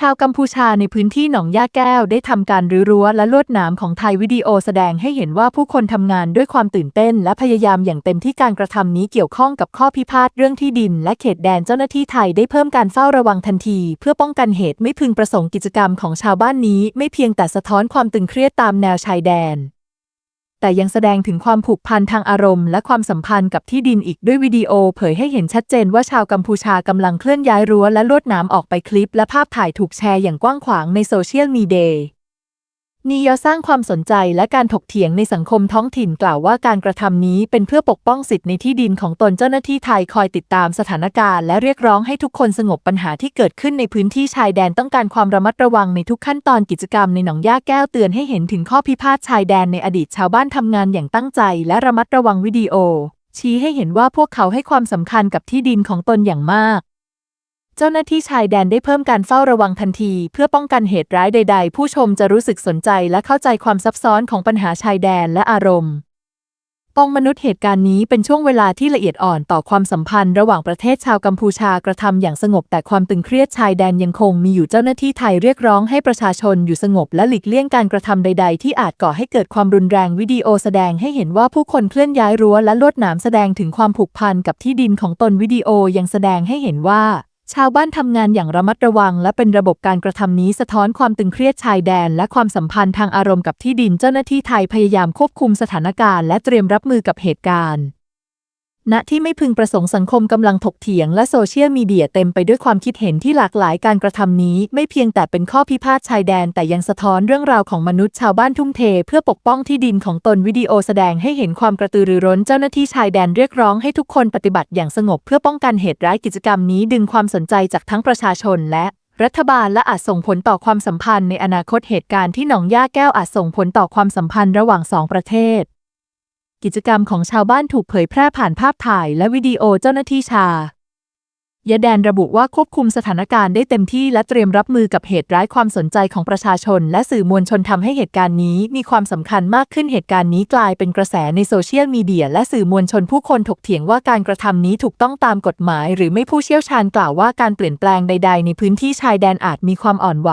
ชาวกัมพูชาในพื้นที่หนองย่าแก้วได้ทำการรื้อรั้วและลวดหนามของไทยวิดีโอแสดงให้เห็นว่าผู้คนทำงานด้วยความตื่นเต้น และพยายามอย่างเต็มที่การกระทำนี้เกี่ยวข้องกับข้อพิพาทเรื่องที่ดิน และเขตแดนเจ้าหน้าที่ไทยได้เพิ่มการเฝ้าระวังทันที เพื่อป้องกันเหตุไม่พึงประสงค์กิจกรรมของชาวบ้านนี้ ไม่เพียงแต่สะท้อนความตึงเครียดตามแนวชายแดน แต่ยังแสดงถึงความผูกพันทางอารมณ์และความสัมพันธ์กับที่ดินอีกด้วยวิดีโอ เผยให้เห็นชัดเจนว่าชาวกัมพูชากำลังเคลื่อนย้ายรั้วและลวดหนามออกไปคลิป และภาพถ่ายถูกแชร์อย่างกว้างขวางในโซเชียลมีเดีย นียอสร้างความสนใจและการถกเถียงในสังคมท้องถิ่นกล่าวว่าการกระทำนี้เป็นเพื่อปกป้องสิทธิในที่ดินของตนเจ้าหน้าที่ไทยคอยติดตามสถานการณ์และเรียกร้องให้ทุกคนสงบปัญหาที่เกิดขึ้นในพื้นที่ชายแดนต้องการความระมัดระวังในทุกขั้นตอนกิจกรรมในหนองย่าแก้วเตือนให้เห็นถึงข้อพิพาทชายแดนในอดีตชาวบ้านทำงานอย่างตั้งใจและระมัดระวังวิดีโอ ชี้ให้เห็นว่าพวกเขาให้ความสำคัญกับที่ดินของตนอย่างมาก เจ้าหน้าที่ชายแดนได้เพิ่มการเฝ้าระวังทันที เพื่อป้องกันเหตุร้ายใด ๆ ผู้ชมจะรู้สึกสนใจและเข้าใจความซับซ้อนของปัญหาชายแดนและอารมณ์ปองมนุษย์เหตุการณ์นี้เป็นช่วงเวลาที่ละเอียดอ่อนต่อความสัมพันธ์ ระหว่างประเทศชาวกัมพูชากระทำอย่างสงบ แต่ความตึงเครียดชายแดนยังคงมีอยู่เจ้าหน้าที่ไทยเรียกร้องให้ประชาชนอยู่สงบ และหลีกเลี่ยงการกระทำใด ๆ ที่อาจก่อให้เกิดความรุนแรงวิดีโอแสดงให้เห็นว่าผู้คนเคลื่อนย้ายรั้วและลวดหนามแสดงถึงความผูกพันกับที่ดินของตนวิดีโอยังแสดงให้เห็นว่า ชาวบ้านทำงานอย่างระมัดระวัง และเป็นระบบการกระทำนี้สะท้อนความตึงเครียดชายแดน และความสัมพันธ์ทางอารมณ์กับที่ดินเจ้าหน้าที่ไทยพยายามควบคุมสถานการณ์และเตรียมรับมือกับเหตุการณ์ ณที่ไม่พึงประสงค์สังคมกำลังถกเถียงและโซเชียลมีเดียเต็มไปด้วยความคิดเห็นที่หลากหลายการกระทำนี้ ไม่เพียงแต่เป็นข้อพิพาทชายแดน แต่ยังสะท้อนเรื่องราวของมนุษย์ชาวบ้านทุ่มเท เพื่อปกป้องที่ดินของตนวิดีโอแสดงให้เห็นความกระตือรือร้นเจ้าหน้าที่ชายแดนเรียกร้องให้ทุกคนปฏิบัติอย่างสงบเพื่อป้องกันเหตุร้ายกิจกรรมนี้ดึงความสนใจจากทั้งประชาชนและรัฐบาลและอาจส่งผลต่อความสัมพันธ์ในอนาคตเหตุการณ์ที่หนองย่าแก้วอาจส่งผลต่อความสัมพันธ์ระหว่างสองประเทศ กิจกรรมของชาวบ้านถูกเผยแพร่ผ่านภาพถ่ายและวิดีโอเจ้าหน้าที่ชายาแดนระบุว่าควบคุมสถานการณ์ได้เต็มที่และเตรียมรับมือกับเหตุร้ายความสนใจของประชาชน และสื่อมวลชนทำให้เหตุการณ์นี้มีความสำคัญมากขึ้นเหตุการณ์นี้กลายเป็นกระแสในโซเชียลมีเดียและสื่อมวลชนผู้คนถกเถียงว่าการกระทำนี้ถูกต้องตามกฎหมาย หรือไม่ผู้เชี่ยวชาญกล่าวว่าการเปลี่ยนแปลงใด ๆ ในพื้นที่ชายแดนอาจมีความอ่อนไหว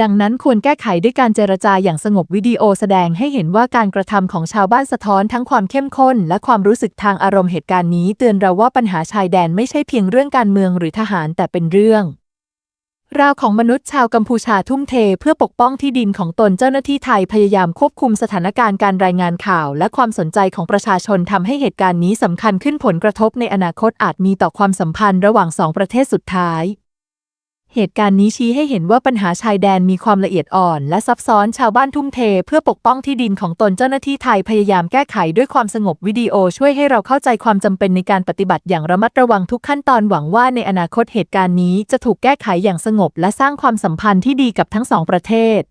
ดังนั้นควรแก้ไขด้วยการเจรจาอย่างสงบวิดีโอแสดงให้เห็นว่าการกระทำของชาวบ้านสะท้อนทั้งความเข้มข้น และความรู้สึกทางอารมณ์เหตุการณ์นี้ เตือนเราว่าปัญหาชายแดนไม่ใช่เพียงเรื่องการเมืองหรือทหารแต่เป็นเรื่องราวของมนุษย์ชาวกัมพูชาทุ่มเทเพื่อปกป้องที่ดินของตนเจ้าหน้าที่ไทยพยายามควบคุมสถานการณ์การรายงานข่าว และความสนใจของประชาชนทำให้เหตุการณ์นี้สำคัญขึ้นผลกระทบในอนาคตอาจมีต่อความสัมพันธ์ระหว่างสองประเทศสุดท้าย เหตุการณ์นี้ชี้ให้เห็นว่าปัญหาชายแดนมีความละเอียดอ่อน และซับซ้อนชาวบ้านทุ่มเท เพื่อปกป้องที่ดินของตนเจ้าหน้าที่ไทยพยายามแก้ไขด้วยความสงบวิดีโอช่วยให้เราเข้าใจความจำเป็นในการปฏิบัติอย่างระมัดระวังทุกขั้นตอนหวังว่าในอนาคตเหตุการณ์นี้จะถูกแก้ไขอย่างสงบ และสร้างความสัมพันธ์ที่ดีกับทั้งสองประเทศ